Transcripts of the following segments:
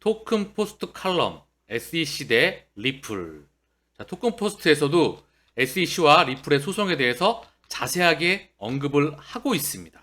토큰 포스트 칼럼 SEC 대 리플. 자, 토큰 포스트에서도 SEC와 리플의 소송에 대해서 자세하게 언급을 하고 있습니다.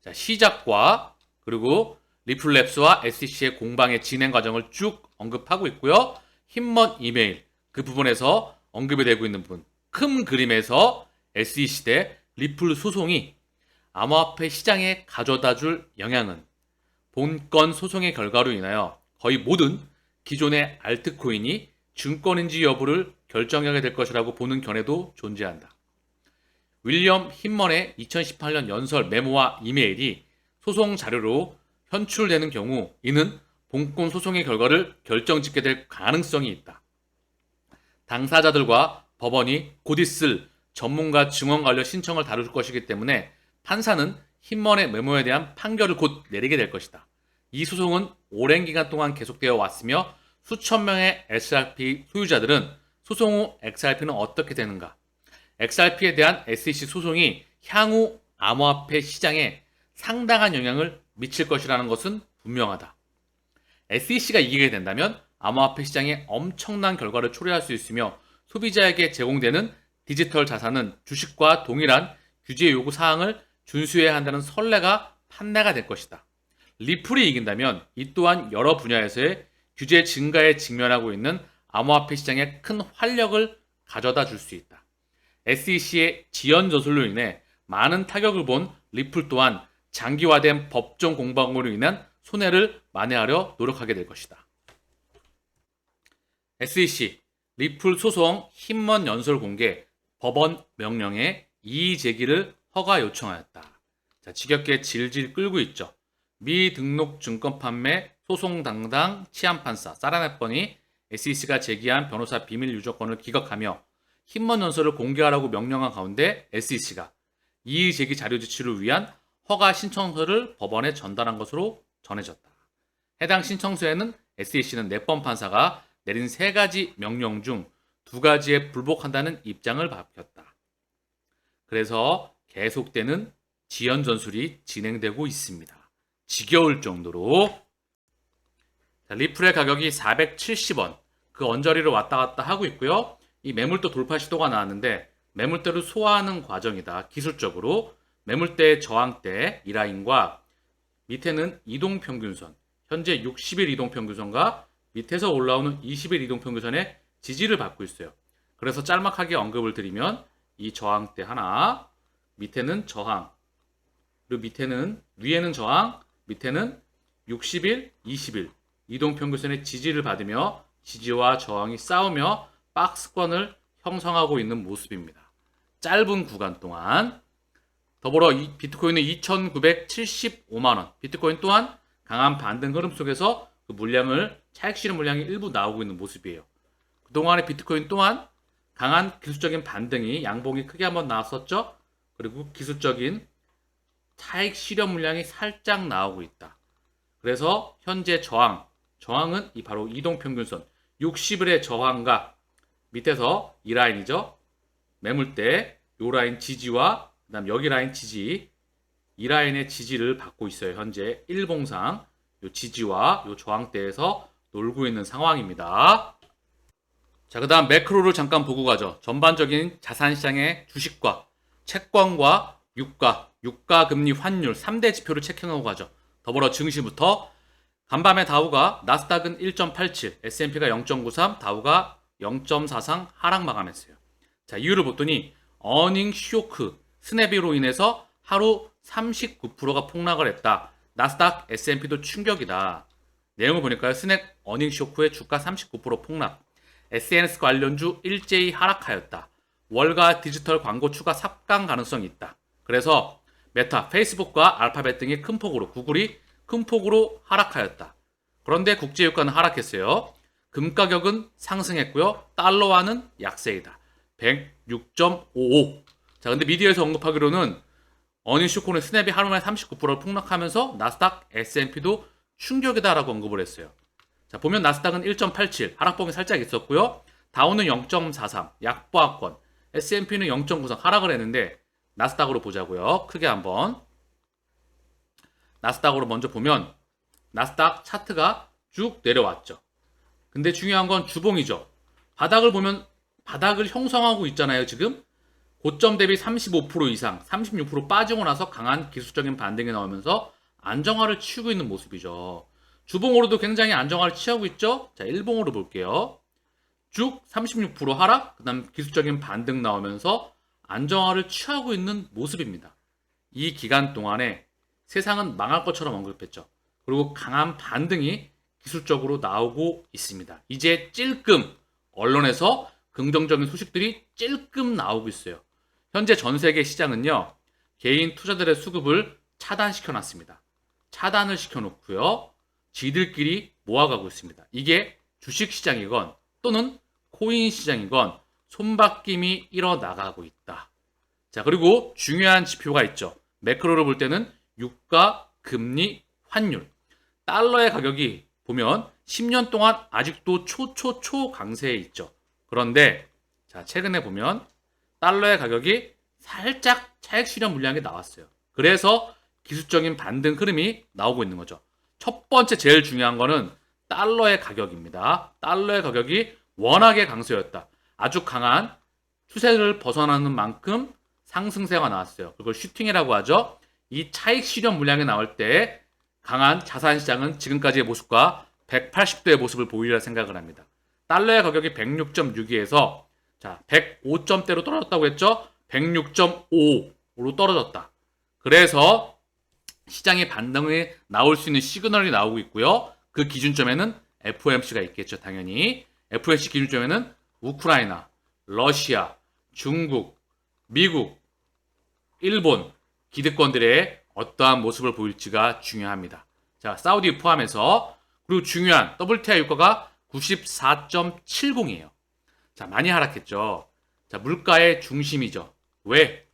자, 시작과 그리고 리플랩스와 SEC의 공방의 진행 과정을 쭉 언급하고 있고요. 흰먼 이메일 그 부분에서 언급이 되고 있는 부분 큰 그림에서 SEC 대 리플 소송이 암호화폐 시장에 가져다 줄 영향은 본건 소송의 결과로 인하여 거의 모든 기존의 알트코인이 증권인지 여부를 결정하게 될 것이라고 보는 견해도 존재한다. 윌리엄 힌먼의 2018년 연설 메모와 이메일이 소송 자료로 현출되는 경우 이는 본건 소송의 결과를 결정짓게 될 가능성이 있다. 당사자들과 법원이 곧 있을 전문가 증언 관련 신청을 다룰 것이기 때문에 판사는 힌먼의 메모에 대한 판결을 곧 내리게 될 것이다. 이 소송은 오랜 기간 동안 계속되어 왔으며 수천 명의 XRP 소유자들은 소송 후 XRP는 어떻게 되는가? XRP에 대한 SEC 소송이 향후 암호화폐 시장에 상당한 영향을 미칠 것이라는 것은 분명하다. SEC가 이기게 된다면 암호화폐 시장에 엄청난 결과를 초래할 수 있으며 소비자에게 제공되는 디지털 자산은 주식과 동일한 규제 요구 사항을 준수해야 한다는 선례가 판례가 될 것이다. 리플이 이긴다면 이 또한 여러 분야에서의 규제 증가에 직면하고 있는 암호화폐 시장에 큰 활력을 가져다 줄 수 있다. SEC의 지연 저술로 인해 많은 타격을 본 리플 또한 장기화된 법정 공방으로 인한 손해를 만회하려 노력하게 될 것이다. SEC 리플 소송 힘먼 연설 공개 법원 명령에 이의 제기를 허가 요청하였다. 자, 지겹게 질질 끌고 있죠. 미등록 증권 판매 소송 당당 치안 판사 사라네번이 SEC가 제기한 변호사 비밀 유조건을 기각하며 힘먼 연설을 공개하라고 명령한 가운데 SEC가 이의 제기 자료 제출을 위한 허가 신청서를 법원에 전달한 것으로 전해졌다. 해당 신청서에는 SEC는 네번 판사가 내린 세 가지 명령 중 두 가지에 불복한다는 입장을 밝혔다. 그래서 계속되는 지연 전술이 진행되고 있습니다. 지겨울 정도로 자, 리플의 가격이 470원 그 언저리를 왔다 갔다 하고 있고요. 이 매물도 돌파 시도가 나왔는데 매물대를 소화하는 과정이다. 기술적으로 매물대 저항대 이 라인과 밑에는 이동 평균선 현재 60일 이동 평균선과 밑에서 올라오는 20일 이동 평균선의 지지를 받고 있어요. 그래서 짤막하게 언급을 드리면 이 저항대 하나, 밑에는 저항, 그리고 밑에는 위에는 저항, 밑에는 60일, 20일 이동평균선의 지지를 받으며 지지와 저항이 싸우며 박스권을 형성하고 있는 모습입니다. 짧은 구간 동안 더불어 이 비트코인은 2,975만원. 비트코인 또한 강한 반등 흐름 속에서 그 물량을 차익 실현 물량이 일부 나오고 있는 모습이에요. 그동안의 비트코인 또한 강한 기술적인 반등이 양봉이 크게 한번 나왔었죠. 그리고 기술적인 차익 실현 물량이 살짝 나오고 있다. 그래서 현재 저항, 저항은 이 바로 이동평균선 60일의 저항과 밑에서 이 라인이죠. 매물대 요 라인 지지와 그다음 여기 라인 지지 이 라인의 지지를 받고 있어요. 현재 일봉상 요 지지와 요 저항대에서 놀고 있는 상황입니다. 자, 그다음 매크로를 잠깐 보고 가죠. 전반적인 자산 시장의 주식과 채권과 유가, 유가 금리 환율 3대 지표를 체크하고 가죠. 더불어 증시부터 간밤에 다우가 나스닥은 1.87, S&P가 0.93, 다우가 0.43 하락 마감했어요. 자, 이유를 봤더니 어닝 쇼크 스냅으로 인해서 하루 39%가 폭락을 했다. 나스닥, S&P도 충격이다. 내용을 보니까요. 스냅 어닝 쇼크의 주가 39% 폭락. SNS 관련주 일제히 하락하였다. 월가 디지털 광고 추가 삭감 가능성이 있다. 그래서 메타, 페이스북과 알파벳 등이 큰 폭으로 구글이 큰 폭으로 하락하였다. 그런데 국제유가는 하락했어요. 금 가격은 상승했고요. 달러와는 약세이다. 106.55. 자, 근데 미디어에서 언급하기로는 어닝 쇼크는 스냅이 하루 만에 39%를 폭락하면서 나스닥, S&P도 충격이다라고 언급을 했어요. 자, 보면 나스닥은 1.87, 하락폭이 살짝 있었고요. 다우는 0.43, 약보합권. S&P는 0.93 하락을 했는데 나스닥으로 보자고요. 크게 한번. 나스닥으로 먼저 보면 나스닥 차트가 쭉 내려왔죠. 근데 중요한 건 주봉이죠. 바닥을 보면 바닥을 형성하고 있잖아요, 지금. 고점 대비 35% 이상, 36% 빠지고 나서 강한 기술적인 반등이 나오면서 안정화를 취하고 있는 모습이죠. 주봉으로도 굉장히 안정화를 취하고 있죠. 자, 일봉으로 볼게요. 쭉 36% 하락, 그 다음 기술적인 반등 나오면서 안정화를 취하고 있는 모습입니다. 이 기간 동안에 세상은 망할 것처럼 언급했죠. 그리고 강한 반등이 기술적으로 나오고 있습니다. 이제 찔끔 언론에서 긍정적인 소식들이 찔끔 나오고 있어요. 현재 전 세계 시장은요, 개인 투자들의 수급을 차단시켜 놨습니다. 차단을 시켜 놓고요, 지들끼리 모아가고 있습니다. 이게 주식 시장이건 또는 코인 시장이건 손바뀜이 일어나가고 있다. 자, 그리고 중요한 지표가 있죠. 매크로로 볼 때는 유가, 금리, 환율. 달러의 가격이 보면 10년 동안 아직도 초초초 강세에 있죠. 그런데 자, 최근에 보면 달러의 가격이 살짝 차익 실현 물량이 나왔어요. 그래서 기술적인 반등 흐름이 나오고 있는 거죠. 첫 번째 제일 중요한 거는 달러의 가격입니다. 달러의 가격이 워낙에 강세였다. 아주 강한 추세를 벗어나는 만큼 상승세가 나왔어요. 그걸 슈팅이라고 하죠. 이 차익 실현 물량이 나올 때 강한 자산 시장은 지금까지의 모습과 180도의 모습을 보이리라 생각을 합니다. 달러의 가격이 106.62에서 자, 105점대로 떨어졌다고 했죠? 106.5로 떨어졌다. 그래서 시장의 반등이 나올 수 있는 시그널이 나오고 있고요. 그 기준점에는 FOMC가 있겠죠, 당연히. FOMC 기준점에는 우크라이나, 러시아, 중국, 미국, 일본 기득권들의 어떠한 모습을 보일지가 중요합니다. 자, 사우디 포함해서 그리고 중요한 WTI 유가가 94.70이에요. 자, 많이 하락했죠. 자, 물가의 중심이죠. 왜?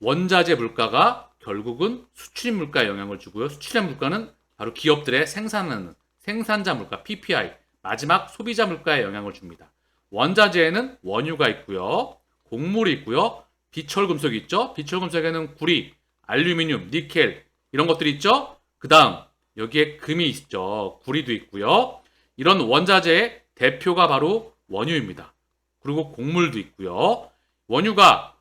원자재 물가가 결국은 수출입 물가에 영향을 주고요. 수출입 물가는 바로 기업들의 생산하는 생산자 물가 PPI 마지막 소비자 물가에 영향을 줍니다. 원자재에는 원유가 있고요. 곡물이 있고요. 비철금속이 있죠. 비철금속에는 구리, 알루미늄, 니켈 이런 것들이 있죠. 그 다음 여기에 금이 있죠. 구리도 있고요. 이런 원자재의 대표가 바로 원유입니다. 그리고 곡물도 있고요. 원유가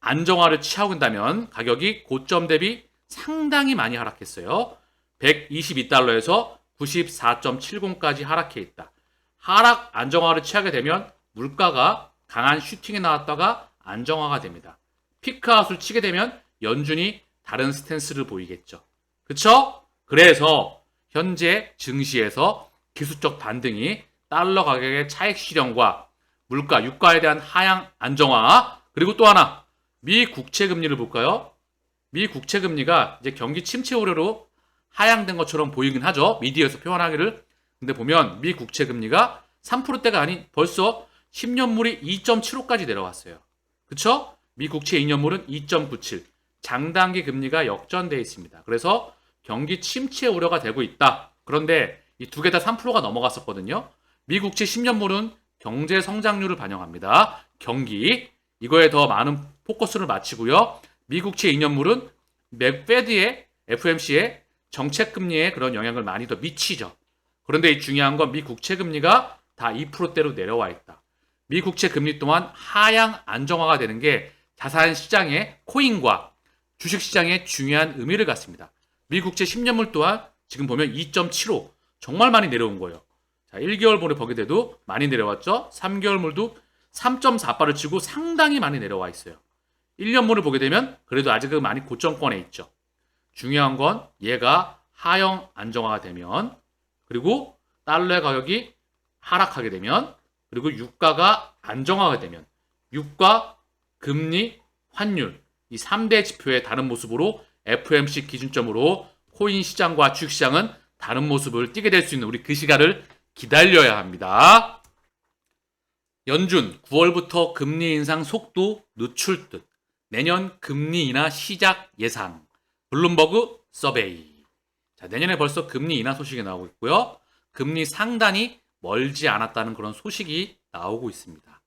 안정화를 취하고 있다면 가격이 고점 대비 상당히 많이 하락했어요. 122달러에서 94.70까지 하락해 있다. 하락 안정화를 취하게 되면 물가가 강한 슈팅이 나왔다가 안정화가 됩니다. 피크아웃을 치게 되면 연준이 다른 스탠스를 보이겠죠. 그쵸? 그래서 현재 증시에서 기술적 반등이 달러 가격의 차익 실현과 물가, 유가에 대한 하향 안정화 그리고 또 하나 미 국채 금리를 볼까요? 미 국채 금리가 이제 경기 침체 우려로 하향된 것처럼 보이긴 하죠. 미디어에서 표현하기를. 근데 보면 미 국채 금리가 3%대가 아닌 벌써 10년물이 2.75까지 내려왔어요. 그쵸? 미 국채 2년물은 2.97. 장단기 금리가 역전돼 있습니다. 그래서 경기 침체 우려가 되고 있다. 그런데 이 두 개 다 3%가 넘어갔었거든요. 미 국채 10년물은 경제 성장률을 반영합니다. 경기 이거에 더 많은 포커스를 맞추고요. 미국채 2년물은 맥페드의 FMC의 정책 금리에 그런 영향을 많이 더 미치죠. 그런데 이 중요한 건 미 국채 금리가 다 2%대로 내려와 있다. 미 국채 금리 또한 하향 안정화가 되는 게 자산 시장의 코인과 주식 시장에 중요한 의미를 갖습니다. 미 국채 10년물 또한 지금 보면 2.75 정말 많이 내려온 거예요. 자, 1개월 보내 보게 돼도 많이 내려왔죠. 3개월물도 3.48을 치고 상당히 많이 내려와 있어요. 1년물을 보게 되면 그래도 아직은 많이 고점권에 있죠. 중요한 건 얘가 하향 안정화가 되면 그리고 달러의 가격이 하락하게 되면 그리고 유가가 안정화가 되면 유가, 금리, 환율 이 3대 지표의 다른 모습으로 FMC 기준점으로 코인 시장과 주식 시장은 다른 모습을 띠게 될 수 있는 우리 그 시간을 기다려야 합니다. 연준 9월부터 금리 인상 속도 늦출 듯 내년 금리 인하 시작 예상 블룸버그 서베이. 자 내년에 벌써 금리 인하 소식이 나오고 있고요. 금리 상단이 멀지 않았다는 그런 소식이 나오고 있습니다.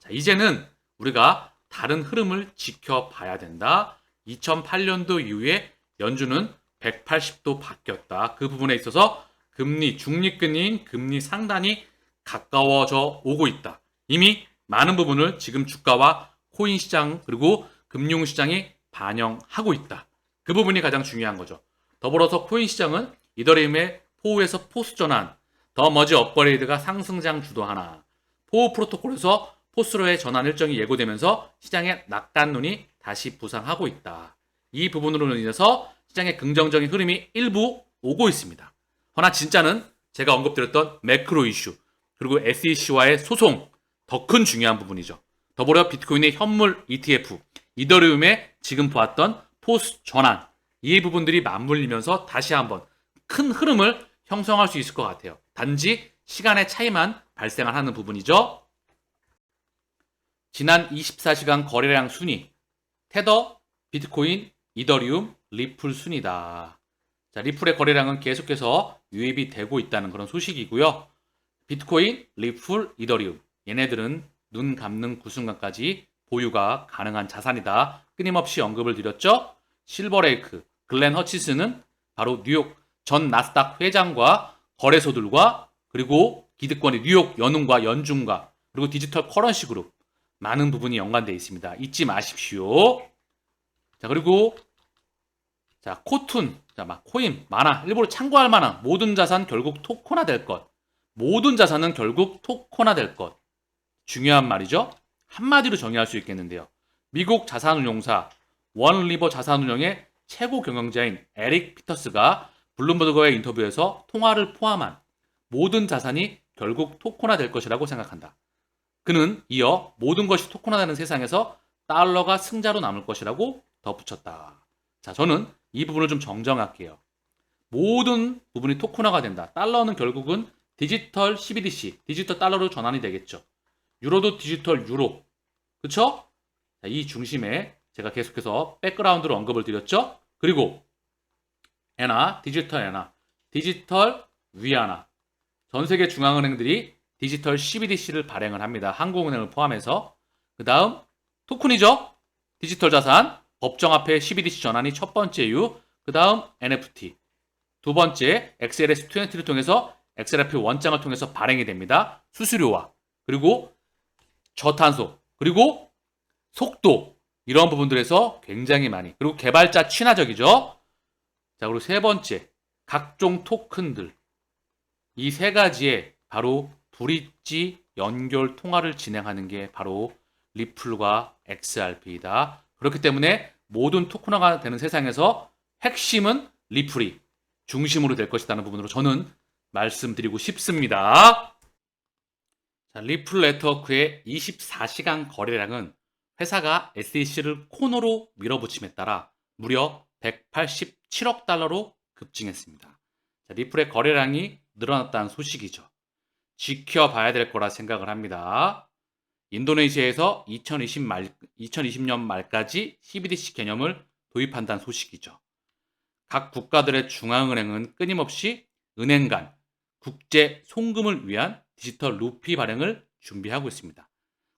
자 이제는 우리가 다른 흐름을 지켜봐야 된다. 2008년도 이후에 연준은 180도 바뀌었다. 그 부분에 있어서 금리 중립금리인 금리 상단이 가까워져 오고 있다. 이미 많은 부분을 지금 주가와 코인 시장 그리고 금융 시장이 반영하고 있다. 그 부분이 가장 중요한 거죠. 더불어서 코인 시장은 이더리움의 포우에서 포스 전환, 더 머지 업그레이드가 상승장 주도하나 포우 프로토콜에서 포스로의 전환 일정이 예고되면서 시장의 낙단론이 다시 부상하고 있다. 이 부분으로 인해서 시장의 긍정적인 흐름이 일부 오고 있습니다. 허나 진짜는 제가 언급드렸던 매크로 이슈 그리고 SEC와의 소송 더 큰 중요한 부분이죠. 더불어 비트코인의 현물 ETF, 이더리움의 지금 보았던 포스 전환 이 부분들이 맞물리면서 다시 한번 큰 흐름을 형성할 수 있을 것 같아요. 단지 시간의 차이만 발생하는 부분이죠. 지난 24시간 거래량 순위 테더, 비트코인, 이더리움, 리플 순이다. 자, 리플의 거래량은 계속해서 유입이 되고 있다는 그런 소식이고요. 비트코인, 리플, 이더리움 얘네들은 눈 감는 그 순간까지 보유가 가능한 자산이다. 끊임없이 언급을 드렸죠. 실버레이크, 글렌 허치스는 바로 뉴욕 전 나스닥 회장과 거래소들과 그리고 기득권의 뉴욕 연운과 연중과 그리고 디지털 커런시 그룹 많은 부분이 연관되어 있습니다. 잊지 마십시오. 자 그리고 자 코툰, 자막 코인, 만화 일부러 참고할 만한 모든 자산 결국 토코나 될 것. 모든 자산은 결국 토코나 될 것. 중요한 말이죠. 한마디로 정의할 수 있겠는데요. 미국 자산운용사 원 리버 자산운용의 최고 경영자인 에릭 피터스가 블룸버그와의 인터뷰에서 통화를 포함한 모든 자산이 결국 토코나 될 것이라고 생각한다. 그는 이어 모든 것이 토코나되는 세상에서 달러가 승자로 남을 것이라고 덧붙였다. 자, 저는 이 부분을 좀 정정할게요. 모든 부분이 토코나가 된다. 달러는 결국은 디지털 CBDC, 디지털 달러로 전환이 되겠죠. 유로도 디지털 유로. 그쵸? 자, 이 중심에 제가 계속해서 백그라운드로 언급을 드렸죠. 그리고 엔화, 디지털 엔화, 디지털 위안화. 전 세계 중앙은행들이 디지털 CBDC를 발행을 합니다. 한국은행을 포함해서. 그 다음 토큰이죠. 디지털 자산, 법정화폐 CBDC 전환이 첫 번째 이유. 그 다음 NFT. 두 번째 XLS20를 통해서 XRP 원장을 통해서 발행이 됩니다. 수수료와 그리고 저탄소 그리고 속도 이런 부분들에서 굉장히 많이 그리고 개발자 친화적이죠. 자 그리고 세 번째 각종 토큰들 이 세 가지에 바로 브릿지 연결 통화를 진행하는 게 바로 리플과 XRP이다. 그렇기 때문에 모든 토큰화가 되는 세상에서 핵심은 리플이 중심으로 될 것이라는 부분으로 저는 말씀드리고 싶습니다. 자, 리플 네트워크의 24시간 거래량은 회사가 SEC를 코너로 밀어붙임에 따라 무려 187억 달러로 급증했습니다. 자, 리플의 거래량이 늘어났다는 소식이죠. 지켜봐야 될 거라 생각을 합니다. 인도네시아에서 2020 말, 2020년 말까지 CBDC 개념을 도입한다는 소식이죠. 각 국가들의 중앙은행은 끊임없이 은행 간 국제 송금을 위한 디지털 루피 발행을 준비하고 있습니다.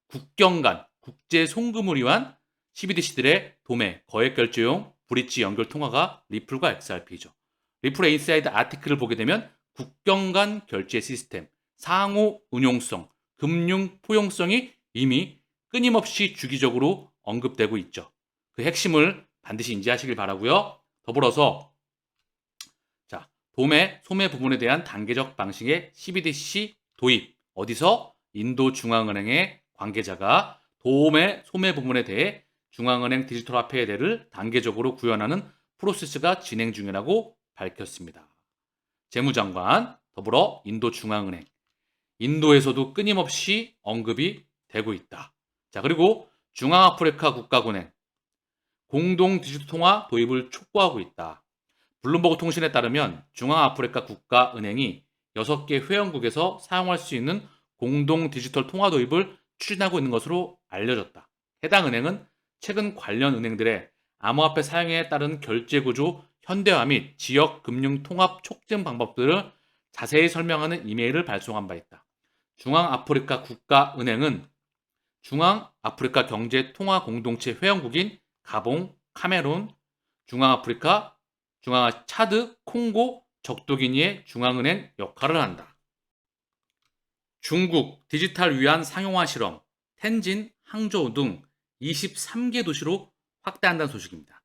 국경 간 국제 송금을 위한 CBDC들의 도매, 거액 결제용 브릿지 연결 통화가 리플과 XRP죠. 리플의 인사이드 아티클을 보게 되면 국경 간 결제 시스템, 상호 운용성, 금융 포용성이 이미 끊임없이 주기적으로 언급되고 있죠. 그 핵심을 반드시 인지하시길 바라고요. 더불어서 자, 도매, 소매 부분에 대한 단계적 방식의 CBDC 도입 어디서 인도 중앙은행의 관계자가 도매, 소매 부분에 대해 중앙은행 디지털 화폐의 대를 단계적으로 구현하는 프로세스가 진행 중이라고 밝혔습니다. 재무장관, 더불어 인도 중앙은행, 인도에서도 끊임없이 언급이 되고 있다. 자, 그리고 중앙아프리카 국가은행, 공동 디지털 통화 도입을 촉구하고 있다. 블룸버그 통신에 따르면 중앙아프리카 국가은행이 6개 회원국에서 사용할 수 있는 공동 디지털 통화 도입을 추진하고 있는 것으로 알려졌다. 해당 은행은 최근 관련 은행들의 암호화폐 사용에 따른 결제 구조 현대화 및 지역 금융 통합 촉진 방법들을 자세히 설명하는 이메일을 발송한 바 있다. 중앙아프리카 국가은행은 중앙아프리카 경제 통화 공동체 회원국인 가봉, 카메룬, 중앙아프리카, 중앙아 차드, 콩고, 적도기니의 중앙은행 역할을 한다. 중국 디지털 위안 상용화 실험, 텐진, 항저우 등 23개 도시로 확대한다는 소식입니다.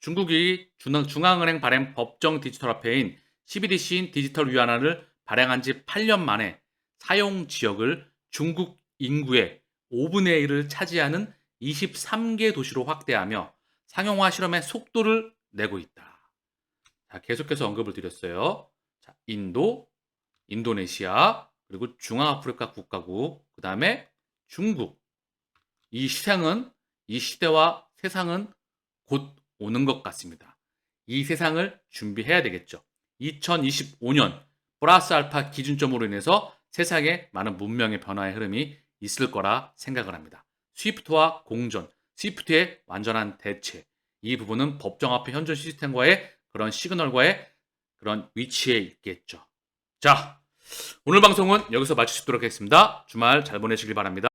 중국이 중앙- 중앙은행 발행 법정 디지털 화폐인 CBDC인 디지털 위안화를 발행한 지 8년 만에 사용 지역을 중국 인구의 5분의 1을 차지하는 23개 도시로 확대하며 상용화 실험의 속도를 내고 있다. 자, 계속해서 언급을 드렸어요. 자, 인도, 인도네시아, 그리고 중앙아프리카 국가국, 그 다음에 중국. 이 시장은, 이 시대와 세상은 곧 오는 것 같습니다. 이 세상을 준비해야 되겠죠. 2025년 플러스 알파 기준점으로 인해서 세상에 많은 문명의 변화의 흐름이 있을 거라 생각을 합니다. 스위프트와 공존, 스위프트의 완전한 대체. 이 부분은 법정화폐 현존 시스템과의 그런 시그널과의 그런 위치에 있겠죠. 자, 오늘 방송은 여기서 있도록 하겠습니다. 주말 잘 보내시길 바랍니다.